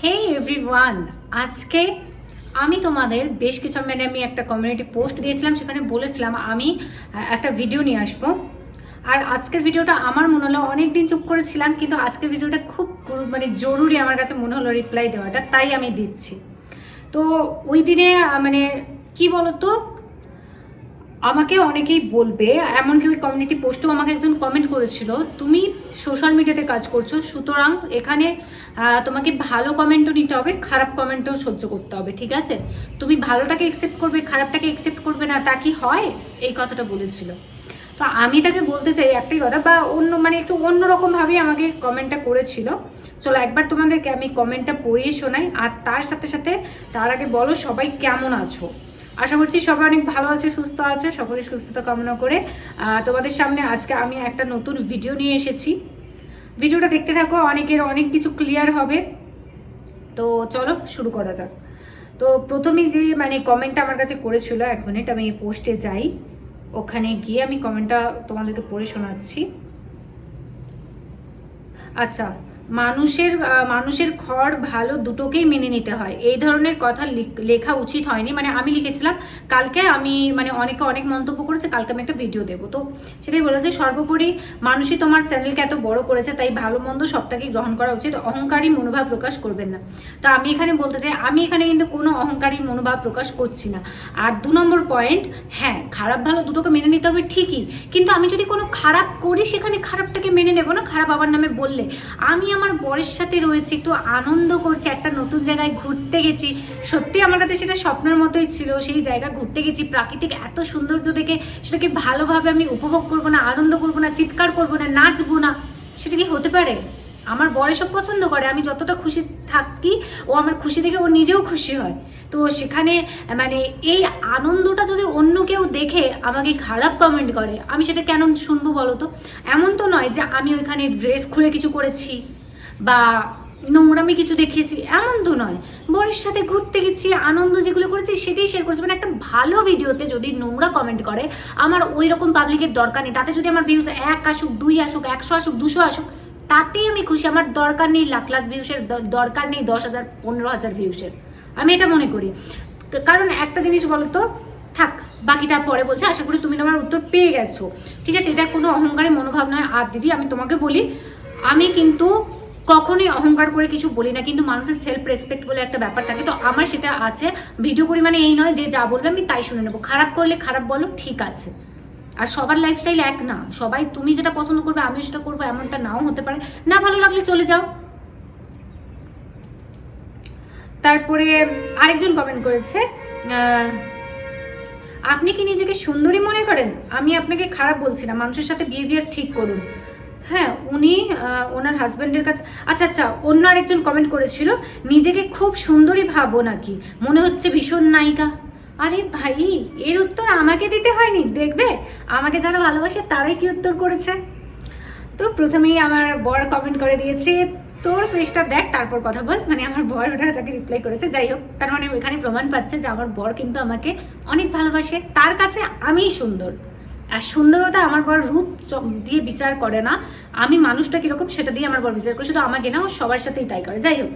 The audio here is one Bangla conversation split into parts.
হে এভরিওয়ান আজকে আমি তোমাদের বেশ কিছু মানে আমি একটা কমিউনিটি পোস্ট দিয়েছিলাম, সেখানে বলেছিলাম আমি একটা ভিডিও নিয়ে আসব। আর আজকের ভিডিওটা আমার মনে হলো অনেক দিন চুপ করেছিলাম, কিন্তু আজকের ভিডিওটা খুব মানে জরুরি আমার কাছে মনে হলো রিপ্লাই দেওয়াটা, তাই আমি দিচ্ছি। তো ওই দিনে মানে কি বলতো আমাকে অনেকেই বলবে, এমনকি ওই কমিউনিটি পোস্টেও আমাকে একজন কমেন্ট করেছিল, তুমি সোশ্যাল মিডিয়াতে কাজ করছ, সুতরাং এখানে তোমাকে ভালো কমেন্টও নিতে হবে, খারাপ কমেন্টও সহ্য করতে হবে, ঠিক আছে? তুমি ভালোটাকে একসেপ্ট করবে, খারাপটাকে একসেপ্ট করবে না, তা কি হয়? এই কথাটা বলেছিল। তো আমি তাকে বলতে চাই একটাই কথা, বা অন্য মানে একটু অন্যরকমভাবেই আমাকে কমেন্টটা করেছিল। চলো একবার তোমাদেরকে আমি কমেন্টটা পড়িয়ে শোনাই, আর তার সাথে সাথে তার আগে বলো সবাই কেমন আছো? আশা করছি সবাই অনেক ভালো আছে, সুস্থ আছে, সকলের সুস্থতা কামনা করে। তোমাদের সামনে আজকে আমি একটা নতুন ভিডিও নিয়ে এসেছি। ভিডিওটা দেখতে থাকো, অনেকের অনেক কিছু ক্লিয়ার হবে। তো চলো শুরু করা যাক। তো প্রথমে যে মানে কমেন্টটা আমার কাছে করেছিল এক মিনিট আমি পোস্টে যাই। ওখানে গিয়ে আমি কমেন্টটা তোমাদেরকে পড়ে শোনাচ্ছি। আচ্ছা মানুষের মানুষের খড় ভালো দুটোকেই মেনে নিতে হয়। এই ধরনের কথা লিখ- উচিত হয়নি। মানে আমি লিখেছিলাম, কালকে আমি মানে অনেকে অনেক মন্তব্য করেছে, কালকে আমি একটা ভিডিও দেবো। তো সেটাই বলেছে সর্বোপরি মানুষই তোমার চ্যানেলকে এত বড় করেছে, তাই ভালো মন্দ সবটাকেই গ্রহণ করা উচিত। অহংকারী মনোভাব প্রকাশ করবেন না। তা আমি এখানে বলতে চাই, আমি এখানে কিন্তু কোনো অহংকারী মনোভাব প্রকাশ করছি না। আর দু নম্বর পয়েন্ট হ্যাঁ খারাপ ভালো দুটোকে মেনে নিতে হবে ঠিকই। কিন্তু আমি যদি কোনো খারাপ করি, সেখানে খারাপটাকে মেনে নেব না, খারাপ আমার নামে বললে। আমি আমার বরের সাথে রয়েছি, একটু আনন্দ করছি, একটা নতুন জায়গায় ঘুরতে গেছি। সত্যি আমার কাছে সেটা স্বপ্নের মতোই ছিল, সেই জায়গা ঘুরতে গেছি, প্রাকৃতিক এত সৌন্দর্য দেখে সেটাকে ভালোভাবে আমি উপভোগ করব না, আনন্দ করব না, চিৎকার করব না, নাচবো না, সেটা কি হতে পারে? আমার বর সব পছন্দ করে, আমি যতটা খুশি থাকি, ও আমার খুশি দেখে ও নিজেও খুশি হয়। তো সেখানে মানে এই আনন্দটা যদি অন্য কেউ দেখে, আমাকে খারাপ কমেন্ট করে, আমি সেটা কেন শুনব বলো তো? এমন তো নয় যে আমি ওইখানে ড্রেস খুলে কিছু করেছি। বা নোংরামি কিছু দেখিয়েছি, এমন তো নয়। বরের সাথে ঘুরতে গেছি, আনন্দ যেগুলো করেছি সেটাই শেয়ার করেছি। মানে একটা ভালো ভিডিওতে যদি নোংরা কমেন্ট করে, আমার ওই রকম পাবলিকের দরকার নেই। তাতে যদি আমার ভিউজ এক আসুক, দুই আসুক, একশো আসুক, দুশো আসুক, তাতেই আমি খুশি। আমার দরকার নেই লাখ লাখ ভিউসের দরকার নেই দশ হাজার, পনেরো হাজার ভিউসের আমি এটা মনে করি। কারণ একটা জিনিস বলো তো থাক, বাকিটা পরে বলছে। আশা করি তুমি তোমার উত্তর পেয়ে গেছো। ঠিক আছে? এটা কোনো অহংকারের মনোভাব নয়। আর দিদি, আমি তোমাকে বলি, আমি কিন্তু কখনোই অহংকার করে কিছু বলি না, কিন্তু মানুষের সেলফ রেসপেক্ট বলে একটা ব্যাপার থাকে। তো আমার সেটা আছে ভিডিও করি মানে এই নয় যে যা বলবে আমি তাই শুনে নেব। খারাপ করলে খারাপ বলো, ঠিক আছে। আর সবার লাইফস্টাইল এক না, সবাই তুমি যেটা পছন্দ করবে আমিও সেটা করব, এমনটা নাও হতে পারে। না ভালো লাগলে চলে যাও। তারপরে আরেকজন কমেন্ট করেছে আপনি কি নিজেকে সুন্দরী মনে করেন? আমি আপনাকে খারাপ বলছি না, মানুষের সাথে বিহেভিয়ার ঠিক করুন। হ্যাঁ উনি ওনার হাজব্যান্ডের কাছে আচ্ছা আচ্ছা অন্য আরেকজন কমেন্ট করেছিল, নিজেকে খুব সুন্দরী ভাবো নাকি, মনে হচ্ছে ভীষণ নায়িকা। আরে ভাই, এর উত্তর আমাকে দিতে হয়নি, দেখবে? আমাকে যারা ভালোবাসে তারাই কি উত্তর করেছে? তো প্রথমেই আমার বর কমেন্ট করে দিয়েছে, তোর ফেসটা দেখ, তারপর কথা বল। মানে আমার বর ওটা তাকে রিপ্লাই করেছে, যাই হোক, তার মানে এখানে প্রমাণ পাচ্ছে যে আমার বর কিন্তু আমাকে অনেক ভালোবাসে, তার কাছে আমিই সুন্দর। আর সুন্দরতা আমার বর রূপ দিয়ে বিচার করে না। আমি মানুষটা কীরকম সেটা দিয়ে আমার বর বিচার করে। শুধু আমাকে না সবার সাথেই তাই করে। যাই হোক,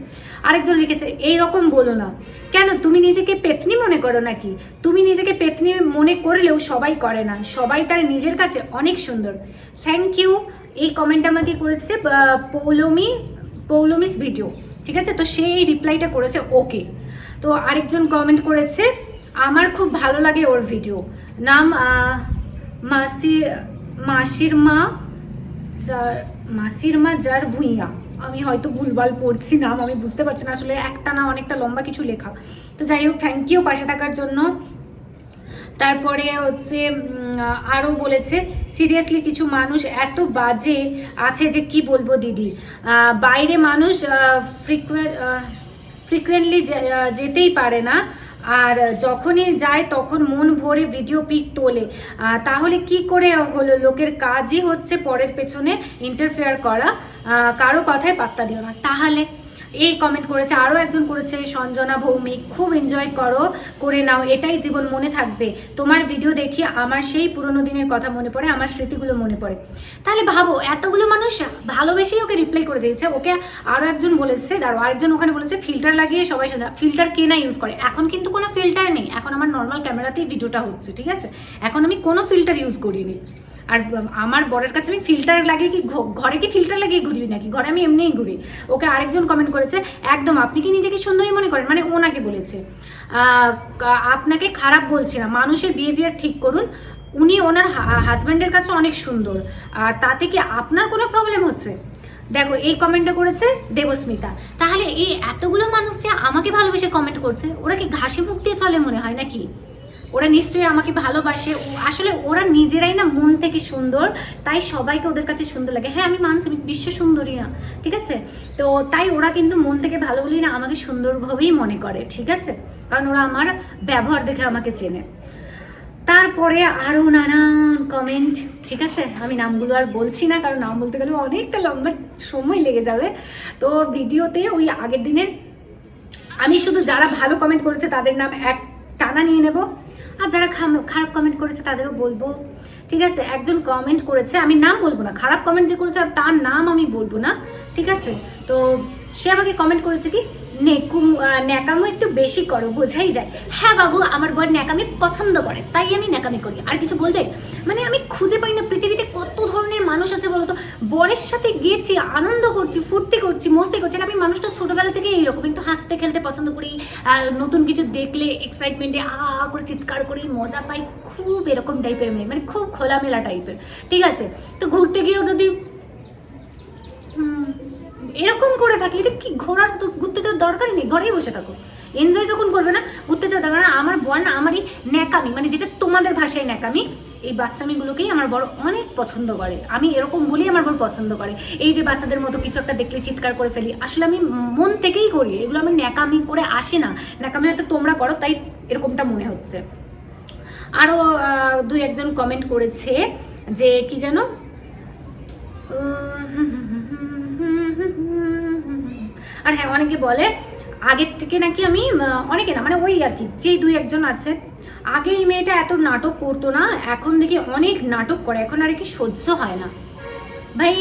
আরেকজন লিখেছে, এই রকম বলো না। কেন, তুমি নিজেকে পেতনি মনে করো নাকি? তুমি নিজেকে পেতনি মনে করলেও সবাই করে না। সবাই তার নিজের কাছে অনেক সুন্দর। থ্যাংক ইউ এই কমেন্ট আমাকে করেছে পৌলমি, পৌলমিস ভিডিও। ঠিক আছে? তো সেই রিপ্লাইটা করেছে, ওকে। তো আরেকজন কমেন্ট করেছে, আমার খুব ভালো লাগে ওর ভিডিও। নাম মাসির মাসির মা, যার- মাসির মা যার ভুইয়া। আমি হয়তো ভুলভাল পড়ছি নাম, আমি বুঝতে পারছি না, আসলে একটা না অনেকটা লম্বা কিছু লেখা। তো যাই হোক থ্যাংক ইউ পাশে থাকার জন্য। তারপরে হচ্ছে আরও বলেছে সিরিয়াসলি কিছু মানুষ এত বাজে আছে যে কি বলব দিদি? বাইরে মানুষ ফ্রিকুয়েন্ট ফ্রিকুয়েন্টলি যেতেই পারে না। আর যখনই যায় তখন মন ভরে ভিডিও পিক তোলে। তাহলে কি করে হলো? লোকের কাজই হচ্ছে পরের পেছনে ইন্টারফেয়ার করা। কারও কথায় পাত্তা দিও না। তাহলে এই কমেন্ট করেছে, আরও একজন করেছে, সঞ্জনা ভৌমিক, খুব এনজয় করো, করে নাও, এটাই জীবন মনে থাকবে। তোমার ভিডিও দেখি আমার সেই পুরোনো দিনের কথা মনে পড়ে, আমার স্মৃতিগুলো মনে পড়ে। তাহলে ভাবো, এতগুলো মানুষ ভালোবেসেই ওকে রিপ্লাই করে দিয়েছে, ওকে আরও একজন বলেছে দাঁড়ো আরেকজন ওখানে বলেছে ফিল্টার লাগিয়ে সবাই ফিল্টার কে না ইউজ করে? এখন কিন্তু কোনো ফিল্টার নেই, এখন আমার নর্মাল ক্যামেরাতেই ভিডিওটা হচ্ছে, ঠিক আছে? এখন আমি কোনো ফিল্টার ইউজ করিনি। আর আমার বরের কাছে আমি ফিল্টার লাগিয়ে কি ঘরে কি ফিল্টার লাগিয়ে ঘুরি নাকি? ঘরে আমি এমনিই ঘুরি। ওকে আরেকজন কমেন্ট করেছে, একদম, আপনি কি নিজেকে সুন্দরী মনে করেন? মানে ওনাকে বলেছে। আপনাকে খারাপ বলছি না, মানুষের বিহেভিয়ার ঠিক করুন। উনি ওনার হাজব্যান্ডের কাছে অনেক সুন্দর। আর তাতে কি আপনার কোনো প্রবলেম হচ্ছে? দেখো, এই কমেন্টটা করেছে দেবস্মিতা। তাহলে এই এতগুলো মানুষ যে আমাকে ভালোবেসে কমেন্ট করছে, ওরা কি ঘাসে মুখ দিয়ে চলে মনে হয় নাকি? ওরা নিশ্চয়ই আমাকে ভালোবাসে। আসলে ওরা নিজেরাই না মন থেকে সুন্দর, তাই সবাইকে ওদের কাছে সুন্দর লাগে। হ্যাঁ আমি মানছি, আমি বিশ্ব সুন্দরী না, ঠিক আছে? তো তাই ওরা কিন্তু মন থেকে ভালো বলেই না আমাকে সুন্দরভাবেই মনে করে, ঠিক আছে? কারণ ওরা আমার ব্যবহার দেখে আমাকে চেনে। তারপরে আরও নানান কমেন্ট ঠিক আছে? আমি নামগুলো আর বলছি না, কারণ নাম বলতে গেলে অনেকটা লম্বা সময় লেগে যাবে। তো ভিডিওতে ওই আগের দিনের, আমি শুধু যারা ভালো কমেন্ট করেছে তাদের নাম এক টানা নিয়ে নেব। আর যারা খারাপ কমেন্ট করেছে তাদেরও বলব। ঠিক আছে? একজন কমেন্ট করেছে, আমি নাম বলব না। খারাপ কমেন্ট যে করেছে তার নাম আমি বলব না। ঠিক আছে? তো সে আমাকে কমেন্ট করেছে কি, নেকুম ন্যাকামো একটু বেশি করো, বোঝাই যায়। হ্যাঁ বাবু, আমার বর ন্যাকামি পছন্দ করে, তাই আমি ন্যাকামি করি। আর কিছু বলবে? মানে আমি খুঁজে পাই না পৃথিবীতে মানুষ আছে বলতো? বরের সাথে গেছি, আনন্দ করছি, ফুর্তি করছি, মস্তি করছি। আমি মানুষটা ছোটবেলা থেকে এইরকম, একটু হাসতে খেলতে পছন্দ করি নতুন কিছু দেখলে এক্সাইটমেন্টে আ করে চিৎকার করি, মজা পাই, খুব এরকম টাইপের মেয়ে মানে খুব খোলামেলা টাইপের ঠিক আছে? তো ঘুরতে গিয়েও যদি এরকম করে থাকি, এটা কি ঘোরার তো ঘুরতে যাওয়ার দরকারই নেই, ঘরেই বসে থাকো। এনজয় যখন করবে না, ঘুরতে যাওয়ার দরকার আমার বর না আমার এই ন্যাকামি মানে যেটা তোমাদের ভাষায় ন্যাকামি এই বাচ্চা বাচ্চামিগুলোকেই আমার বড় অনেক পছন্দ করে। আমি এরকম বলেই আমার বড় পছন্দ করে। এই যে বাচ্চাদের মতো কিছু একটা দেখলে চিৎকার করে ফেলি, আসলে আমি মন থেকেই করি। এগুলো আমি ন্যাকামি করে আসে না। ন্যাকামি হয়তো তোমরা করো, তাই এরকমটা মনে হচ্ছে। আরও দুই একজন কমেন্ট করেছে যে, কি যেন আর হ্যাঁ অনেকে বলে, আগের থেকে নাকি আমি অনেকে না মানে ওই আর কি, যেই দুই একজন আছে আগে এই মেয়েটা এত নাটক করতো না, এখন দেখি অনেক নাটক করে, এখন আর কি সহ্য হয় না। ভাই,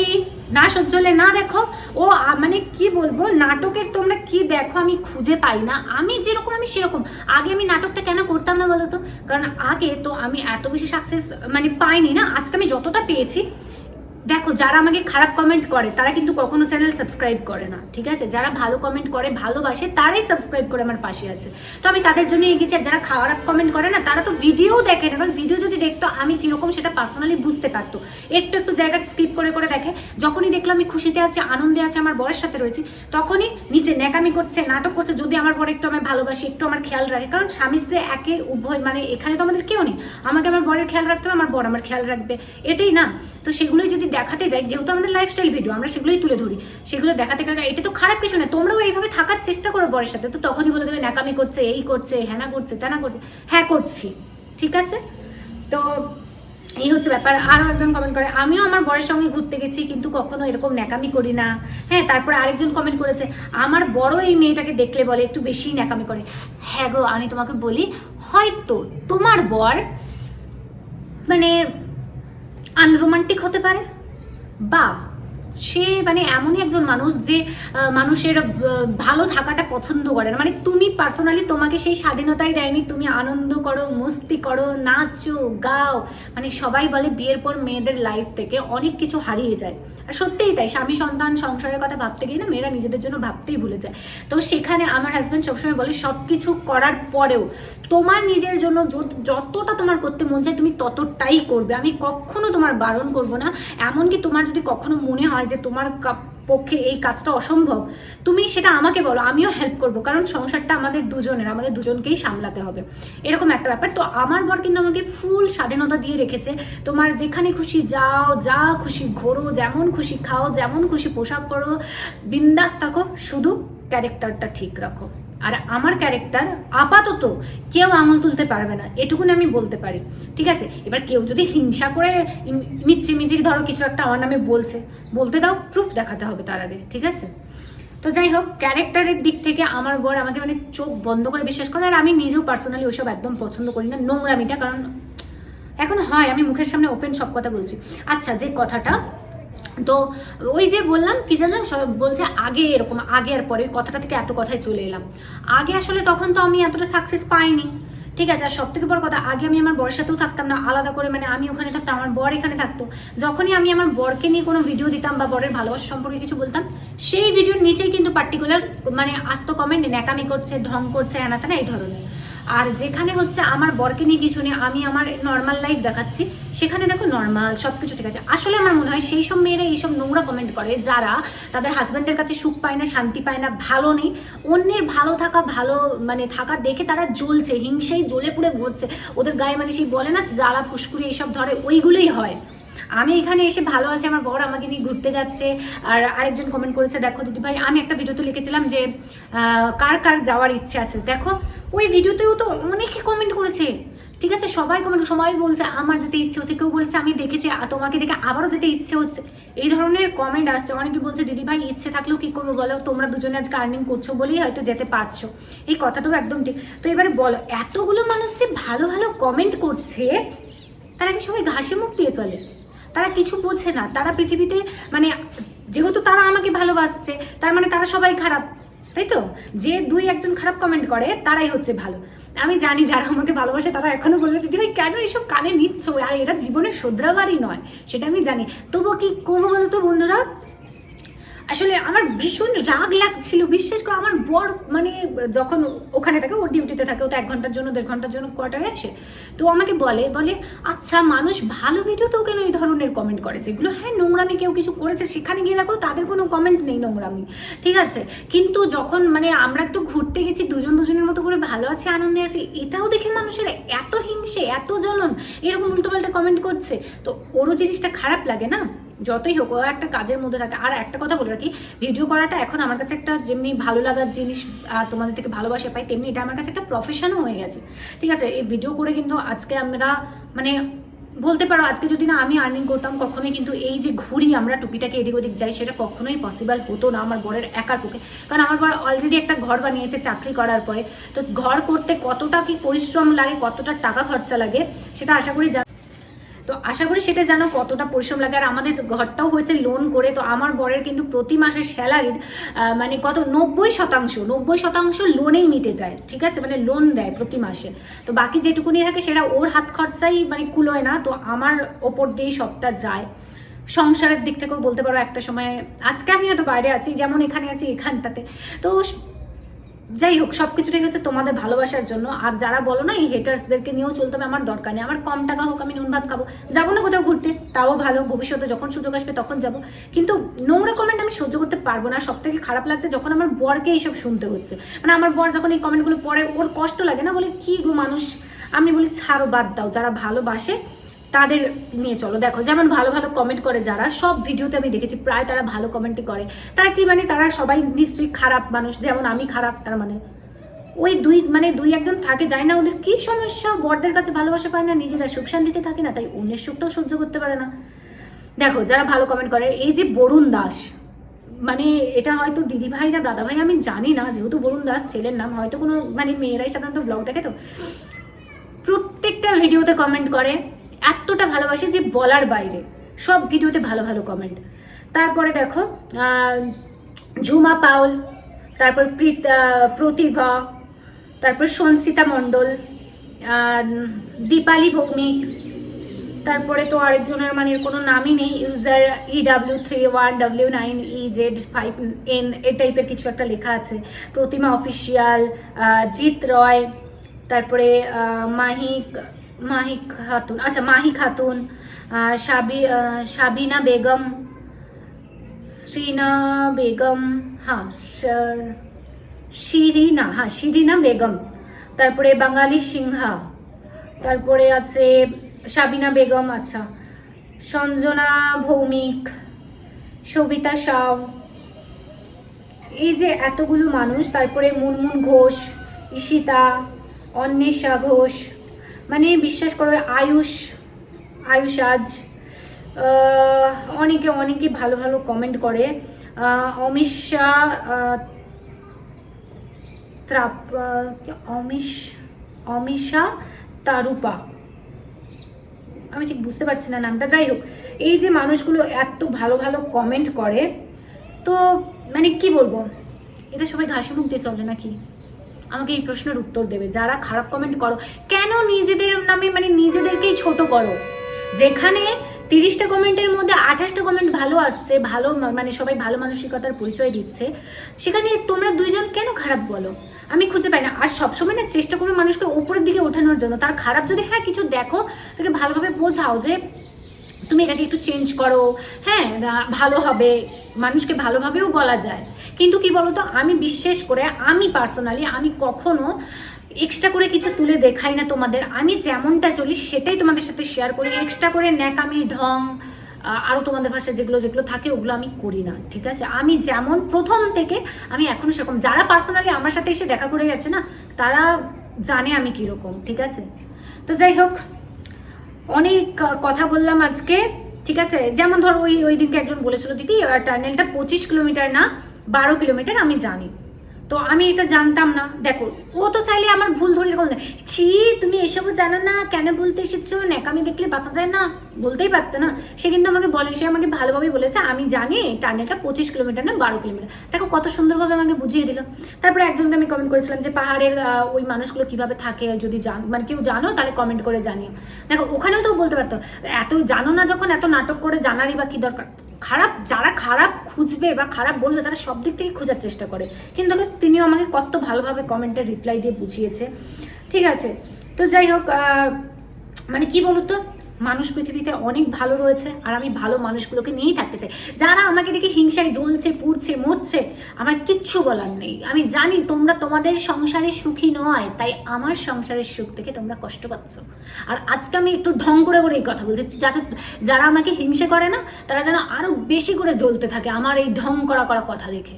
না সহ্য হলে না দেখো, ও মানে কি বলব, নাটকের তোমরা কি দেখো আমি খুঁজে পাই না। আমি যেরকম, আমি সেরকম। আগে আমি নাটকটা কেন করতাম না বলো তো? কারণ আগে তো আমি এত বেশি সাকসেস মানে পাইনি না, আজকে আমি যতটা পেয়েছি দেখো, যারা আমাকে খারাপ কমেন্ট করে, তারা কিন্তু কখনো চ্যানেল সাবস্ক্রাইব করে না, ঠিক আছে? যারা ভালো কমেন্ট করে, ভালোবাসে, তারাই সাবস্ক্রাইব করে আমার পাশে আছে। তো আমি তাদের জন্য এগিয়েছি, আর যারা খারাপ কমেন্ট করে না, তারা তো ভিডিও দেখে না। কারণ ভিডিও যদি দেখতো, আমি কীরকম সেটা পার্সোনালি বুঝতে পারতো। একটু একটু জায়গা স্কিপ করে করে দেখে, যখনই দেখল আমি খুশিতে আছি, আনন্দে আছে, আমার বরের সাথে রয়েছি, তখনই নিচে ন্যাকামি করছে, নাটক করছে, যদি আমার বর একটু আমি ভালোবাসি, একটু আমার খেয়াল রাখে। কারণ স্বামী স্ত্রী একে উভয় মানে এখানে তো আমাদের কেউ নেই। আমাকে আমার বরের খেয়াল রাখতে হবে, আমার বর আমার খেয়াল রাখবে। এটাই না। তো সেগুলোই যদি দেখাতে যাই, যেহেতু আমাদের লাইফস্টাইল ভিডিও আমরা সেগুলোই তুলে ধরি। সেগুলো দেখাতে গেলে এটা তো খারাপ কিছু না, তোমরাও এইভাবে থাকার চেষ্টা করো বরের সাথে। তো তখনই বলে দেবে, ন্যাকামি করছে, এই করছে হ্যানা করছে, তেনা করছে। হ্যাঁ করছি। ঠিক আছে? তো এই হচ্ছে ব্যাপার। আরও একজন কমেন্ট করে, আমিও আমার বরের সঙ্গে ঘুরতে গেছি, কিন্তু কখনো এরকম ন্যাকামি করি না। হ্যাঁ তারপরে আরেকজন কমেন্ট করেছে, আমার বড় এই মেয়েটাকে দেখলে বলে, একটু বেশি ন্যাকামি করে। হ্যাঁ গো, আমি তোমাকে বলি, হয়তো তোমার বর মানে আনরোমান্টিক হতে পারে। বা সে মানে এমনই একজন মানুষ যে মানুষের ভালো থাকাটা পছন্দ করে না। মানে তুমি পার্সোনালি তোমাকে সেই স্বাধীনতাই দেয়নি। তুমি আনন্দ করো, মস্তি করো, নাচো, গাও। মানে সবাই বলে বিয়ের পর মেয়েদের লাইফ থেকে অনেক কিছু হারিয়ে যায়। আর সত্যিই তাই, স্বামী সন্তান সংসারের কথা ভাবতে গিয়ে না, মেয়েরা নিজেদের জন্য ভাবতেই ভুলে যায়। তো সেখানে আমার হাজব্যান্ড সবসময় বলে সব কিছু করার পরেও তোমার নিজের জন্য যত- যতটা তোমার করতে মন চায়, তুমি ততটাই করবে। আমি কখনো তোমার বারণ করব না। এমনকি তোমার যদি কখনো মনে হয় যে তোমার পক্ষে এই কাজটা অসম্ভব, তুমি সেটা আমাকে বলো, আমিও হেল্প করব, কারণ সংসারটা আমাদের দুজনের, আমাদের দুজনকেই সামলাতে হবে। এরকম একটা ব্যাপার। তো আমার বর কিন্তু আমাকে ফুল স্বাধীনতা দিয়ে রেখেছে। তোমার যেখানে খুশি যাও, যা খুশি ঘোরো, যেমন খুশি খাও, যেমন খুশি পোশাক পরো, বিন্দাস থাকো, শুধু ক্যারেক্টারটা ঠিক রাখো। আর আমার ক্যারেক্টার আপাতত কেউ আঙুল তুলতে পারবে না, এটুকুনি আমি বলতে পারি। ঠিক আছে? এবার কেউ যদি হিংসা করে ইম- মিচি মিচি ধরো কিছু একটা আমার নামে বলছে, বলতে দাও প্রুফ দেখাতে হবে তার আগে, ঠিক আছে? তো যাই হোক ক্যারেক্টারের দিক থেকে আমার বর আমাকে মানে চোখ বন্ধ করে বিশ্বাস করে, আর আমি নিজেও পার্সোনালি ওইসব একদম পছন্দ করি না, নোংরামিটা, কারণ এখন হয়, আমি মুখের সামনে ওপেন সব কথা বলছি। আচ্ছা যে কথাটা তো ওই যে বললাম, কি সব বলছে আগে এরকম, আগে আর পরে, কথাটা থেকে এত কথায় চলে এলাম। আগে আসলে তখন তো আমি এতটা সাকসেস পাইনি। ঠিক আছে, আর সব থেকে বড় কথা, আগে আমি আমার বর সাথেও থাকতাম না, আলাদা করে মানে আমি ওখানে থাকতাম, আমার বর এখানে থাকতো। যখনই আমি আমার বরকে নিয়ে কোনো ভিডিও দিতাম বা বরের ভালোবাসা সম্পর্কে কিছু বলতাম, সেই ভিডিওর নিচেই কিন্তু পার্টিকুলার মানে আসতো কমেন্ট ন্যাকামি করছে, ঢং করছে হ্যানা ত্যানা এই ধরনের। আর যেখানে হচ্ছে আমার বরকে নিয়ে কিছু নিয়ে আমি আমার নর্মাল লাইফ দেখাচ্ছি, সেখানে দেখো নর্মাল সব কিছু ঠিক আছে। আসলে আমার মনে হয় সেই সব মেয়েরা এইসব নোংরা কমেন্ট করে, যারা তাদের হাজব্যান্ডের কাছে সুখ পায় না, শান্তি পায় না, ভালো নেই। অন্যের ভালো থাকা, ভালো মানে থাকা দেখে তারা জ্বলছে হিংসেই জ্বলে পুড়ে মরছে। ওদের গায়ে মানে সেই বলে না জ্বালা ফুসকুড়ি এইসব ধরে, ওইগুলোই হয়। আমি এখানে এসে ভালো আছে, আমার বর আমাকে নিয়ে ঘুরতে যাচ্ছে। আর আরেকজন কমেন্ট করেছে, দেখো দিদি ভাই, আমি একটা ভিডিওতে লিখেছিলাম যে কার কার যাওয়ার ইচ্ছে আছে। দেখো, ওই ভিডিওতেও তো অনেকে কমেন্ট করেছে। ঠিক আছে, সবাই কমেন্ট সবাই বলছে, আমার যেতে ইচ্ছে হচ্ছে। কেউ বলছে, আমি দেখেছি তোমাকে দেখে আবারও যেতে ইচ্ছে হচ্ছে। এই ধরনের কমেন্ট আসছে। অনেকে বলছে, দিদি ভাই, ইচ্ছে থাকলেও কী করব বলো? তোমরা দুজনে আজকে আর্নিং করছ বলেই হয়তো যেতে পারছ। এই কথাটাও একদম ঠিক। তো এবারে বলো, এতগুলো মানুষ যে ভালো ভালো কমেন্ট করছে, তারা কি সবাই ঘাসে মুখ দিয়ে চলে? তারা কিছু বোঝে না। তারা পৃথিবীতে মানে যেহেতু তারা আমাকে ভালোবাসছে, তার মানে তারা সবাই খারাপ, তাই তো? যে দুই একজন খারাপ কমেন্ট করে, তারাই হচ্ছে ভালো। আমি জানি যারা আমাকে ভালোবাসে, তারা এখনও বলবে দিদি ভাই, কেন এইসব কানে নিচ্ছ? আর এরা জীবনের শোধরাবারই নয়। সেটা আমি জানি। তবু কি করব বলতো বন্ধুরা? আসলে আমার ভীষণ রাগ লাগছিল, বিশ্বাস করে, আমার বর মানে যখন ওখানে থাকে ওর ডিউটিতে থাকে, ও তো এক ঘণ্টার জন্য, দেড় ঘণ্টার জন্য কোয়ার্টারে আসে। তো আমাকে বলে বলে আচ্ছা মানুষ ভালো ভিডিওতেও কেন এই ধরনের কমেন্ট করে? যেগুলো হ্যাঁ নোংরামি কেউ কিছু করেছে, সেখানে গিয়ে দেখো, তাদের কোনো কমেন্ট নেই নোংরামি, ঠিক আছে? কিন্তু যখন মানে আমরা একটু ঘুরতে গেছি, দুজন দুজনের মতো করে ভালো আছি, আনন্দে আছি, এটাও দেখে মানুষের এত হিংসে, এত জ্বলন, এরকম উল্টোপাল্টা কমেন্ট করছে। তো ওরও জিনিসটা খারাপ লাগে না? যতই হোক, ও একটা কাজের মধ্যে থাকে। আর একটা কথা বলে রাখি ভিডিও করাটা এখন আমার কাছে একটা যেমনি ভালো লাগার জিনিস আর তোমাদের থেকে ভালোবাসা পাই, তেমনি এটা আমার কাছে একটা প্রফেশনও হয়ে গেছে। ঠিক আছে, এই ভিডিও করে কিন্তু আজকে আমরা মানে বলতে পারো, আজকে যদি না আমি আর্নিং করতাম, কখনোই কিন্তু এই যে ঘুরি আমরা টুকিটাকে এদিক ওদিক যাই, সেটা কখনোই পসিবল হতো না আমার বরের একার পক্ষে। কারণ আমার বর অলরেডি একটা ঘর বানিয়েছে চাকরি করার পরে। তো ঘর করতে কতটা কি পরিশ্রম লাগে, কতটা টাকা খরচা লাগে, সেটা আশা করি তো আশা করি সেটা জানো কতটা পরিশ্রম লাগে। আর আমাদের ঘরটাও হয়েছে লোন করে, তো আমার বরের কিন্তু প্রতি মাসের স্যালারির মানে কত? নব্বই শতাংশ নব্বই শতাংশ লোনেই মিটে যায়, ঠিক আছে? মানে লোন দেয় প্রতি মাসে। তো বাকি যেটুকুনি থাকে সেটা ওর হাত খরচাই মানে কুলোয় না, তো আমার ওপর দিয়েই সবটা যায়। সংসারের দিক থেকেও বলতে পারো একটা সময়, আজকে আমি হয়তো বাইরে আছি, যেমন এখানে আছি এখানটাতে। তো যাই হোক সব কিছুটাই হচ্ছে তোমাদের ভালোবাসার জন্য। আর যারা বলো না এই হেটার্সদেরকে নিয়েও চলতে হবে, আমার দরকার নেই। আমার কম টাকা হোক, আমি নুন ভাত খাব। যাব না কোথাও ঘুরতে, তাও ভালো, ভবিষ্যতে যখন সুযোগ আসবে তখন যাব। কিন্তু নোংরা কমেন্ট আমি সহ্য করতে পারব না। সব থেকে খারাপ লাগছে যখন আমার বরকে এইসব শুনতে হচ্ছে। মানে আমার বর যখন এই কমেন্টগুলো পড়ে, ওর কষ্ট লাগে না বলে, কি গো মানুষ? আমি বলি, ছাড়ো, বাদ দাও। যারা ভালোবাসে তাদের নিয়ে চলো। দেখো, যেমন ভালো ভালো কমেন্ট করে যারা, সব ভিডিওতে আমি দেখেছি, প্রায় তারা ভালো কমেন্টই করে। তারা কি মানে তারা সবাই নিশ্চয়ই খারাপ মানুষ, যেমন আমি খারাপ, তার মানে। ওই দুই মানে দুই একজন থাকে যায় না ওদের কি সমস্যা, বরদের কাছে ভালোবাসা পায় না, নিজেরা সুখ শান্তিতে থাকে না, তাই অন্যের সুখটাও সহ্য করতে পারে না। দেখো, যারা ভালো কমেন্ট করে, এই যে বরুণ দাস মানে এটা হয়তো দিদি ভাই না দাদা ভাই আমি জানি না, যেহেতু বরুণ দাস ছেলের নাম, হয়তো কোনো মানে মেয়েরাই সাধারণত ব্লগ দেখে তো। প্রত্যেকটা ভিডিওতে কমেন্ট করে এতটা ভালোবাসে যে বলার বাইরে। সব ভিডিওতে ভালো ভালো কমেন্ট তারপরে দেখো ঝুমা পাউল তারপর প্রতিভা, তারপর সঞ্চিতা মণ্ডল দীপালি ভৌমিক, তারপরে তো আরেকজনের মানে কোনো নামই নেই user E W three one W nine E Z five N A টাইপের কিছু একটা লেখা আছে। প্রতিমা অফিসিয়াল জিৎ রয়, তারপরে মাহিক মাহিক খাতুন আচ্ছা মাহি খাতুন সাবি সাবিনা বেগম, শ্রীনা বেগম হ্যাঁ শিরিনা হ্যাঁ শিরিনা বেগম, তারপরে বাঙালি সিংহা, তারপরে আছে সাবিনা বেগম আচ্ছা সঞ্জনা ভৌমিক, সবিতা সাউ, এই যে এতগুলো মানুষ, তারপরে মুনমুন ঘোষ, ঈশিতা, অন্বেষা ঘোষ মানে বিশ্বাস করো আয়ুষ আয়ুষ আজ অনেকে অনেকে ভালো ভালো কমেন্ট করে। আহ, ত্রাপ অমিষ অমিষা তারুপা। আমি ঠিক বুঝতে পারছি না নামটা। যাই হোক এই যে মানুষগুলো এত ভালো ভালো কমেন্ট করে তো মানে কি বলব? এটা সবাই ঘাসি মুখ দিয়ে চলে নাকি? আমাকে এই প্রশ্নের উত্তর দেবে। যারা খারাপ কমেন্ট করো, কেন নিজেদের নামে মানে নিজেদেরকেই ছোট করো? যেখানে তিরিশটা কমেন্টের মধ্যে আঠাশটা কমেন্ট ভালো আসছে, ভালো মানে সবাই ভালো মানসিকতার পরিচয় দিচ্ছে, সেখানে তোমরা দুইজন কেন খারাপ বলো? আমি খুঁজে পাই না। আর সবসময় না চেষ্টা করবে মানুষকে উপরের দিকে ওঠানোর জন্য। তার খারাপ যদি হ্যাঁ কিছু দেখো, তাকে ভালোভাবে বোঝাও যে তুমি এটাকে একটু চেঞ্জ করো। হ্যাঁ ভালো হবে। মানুষকে ভালোভাবেও বলা যায়। কিন্তু কি বলতো, আমি বিশ্বাস করে, আমি পার্সোনালি আমি কখনো এক্সট্রা করে কিছু তুলে দেখাই না তোমাদের। আমি যেমনটা চলি, সেটাই তোমাদের সাথে শেয়ার করি। এক্সট্রা করে ন্যাকামি, ঢং আরও তোমাদের ভাষায় যেগুলো যেগুলো থাকে, ওগুলো আমি করি না, ঠিক আছে? আমি যেমন প্রথম থেকে, আমি এখনও সেরকম। যারা পার্সোনালি আমার সাথে এসে দেখা করে গেছে না, তারা জানে আমি কীরকম, ঠিক আছে? তো যাই হোক অনেক কথা বললাম আজকে, ঠিক আছে? যেমন ধরো ওই ওই দিনকে একজন বলেছিল, দিদি টার্নেলটা পঁচিশ কিলোমিটার না বারো কিলোমিটার আমি জানি। তো আমি এটা জানতাম না। দেখো, ও তো চাইলে আমার ভুল ধরে এরকম ছি, তুমি এসবও জানো না, কেন বলতে এসেছ? ন্যাকামি দেখলে বাঁচা যায় না। বলতেই পারতো না। সে কিন্তু আমাকে বলে, সে আমাকে ভালোভাবেই বলেছে, আমি জানি টার্নেলটা পঁচিশ কিলোমিটার না বারো কিলোমিটার। দেখো কত সুন্দরভাবে আমাকে বুঝিয়ে দিল। তারপরে একজনকে আমি কমেন্ট করেছিলাম যে, পাহাড়ের ওই মানুষগুলো কীভাবে থাকে, যদি জান মানে কেউ জানো, তাহলে কমেন্ট করে জানিও। দেখো, ওখানেও তো বলতে পারতো, এত জানো না যখন, এত নাটক করে জানারই বা কি দরকার? খারাপ, যারা খারাপ খুঁজবে বা খারাপ বলবে, তারা সব দিক থেকে খোঁজার চেষ্টা করে। কিন্তু তিনিও আমাকে কত ভালোভাবে কমেন্টের রিপ্লাই দিয়ে বুঝিয়েছে। ঠিক আছে? তো যাই হোক মানে কি বলতো? মানুষ পৃথিবীতে অনেক ভালো রয়েছে আর আমি ভালো মানুষগুলোকে নিয়েই থাকতে চাই। যারা আমাকে দেখে হিংসায় জ্বলছে, পুড়ছে, মরছে, আমার কিচ্ছু বলার নেই। আমি জানি তোমরা তোমাদের সংসারে সুখী নয়, তাই আমার সংসারের সুখ থেকে তোমরা কষ্ট পাচ্ছ। আর আজকে আমি একটু ঢং করে করে এই কথা বলছি, যাতে যারা আমাকে হিংসে করে না, তারা যেন আরও বেশি করে জ্বলতে থাকে আমার এই ঢং করা করা কথা দেখে।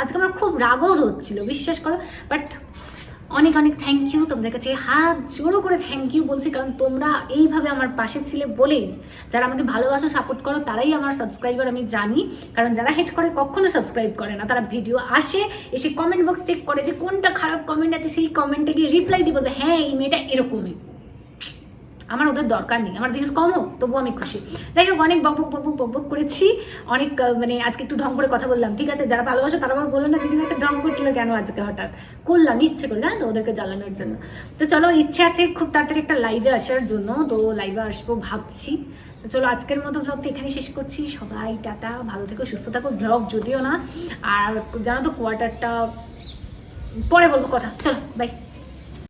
আজকে আমার খুব রাগও হচ্ছিল, বিশ্বাস করো বাট অনেক অনেক থ্যাংক ইউ তোমাদের কাছে হাত জোড়ো করে থ্যাংক ইউ বলছি, কারণ তোমরা এইভাবে আমার পাশে ছিলে বলে যারা আমাকে ভালোবাসো সাপোর্ট করো, তারাই আমার সাবস্ক্রাইবার আমি জানি। কারণ যারা হেট করে, কখনো সাবস্ক্রাইব করে না। তারা ভিডিও আসে, এসে কমেন্ট বক্স চেক করে যে কোনটা খারাপ কমেন্ট আছে, সেই কমেন্টে গিয়ে রিপ্লাই দিয়ে বলবে হ্যাঁ এই মেয়েটা এরকমই। আমার ওদের দরকার নেই, আমার ভিউজ কম হোক, তবুও আমি খুশি। যাই হোক, অনেক বকবক বকবক বকবক করেছি, অনেক মানে আজকে একটু ঢং করে কথা বললাম, ঠিক আছে? যারা ভালোবাসে তারা আমার বলল, না দিদিমা একটা ঢং করছিল কেন আজকে হঠাৎ? করলাম, ইচ্ছে করে জানো তো, ওদেরকে জ্বালানোর জন্য। তো চলো, ইচ্ছে আছে খুব তাড়াতাড়ি একটা লাইভে আসার জন্য, তো লাইভে আসব ভাবছি। তো চলো, আজকের মতো ব্লগটা এখানে শেষ করছি। সবাই টাটা, ভালো থেকো, সুস্থ থাকো ব্লগ যদিও না, আর জানো তো কোয়ার্টারটা পরে বলব কথা। চলো বাই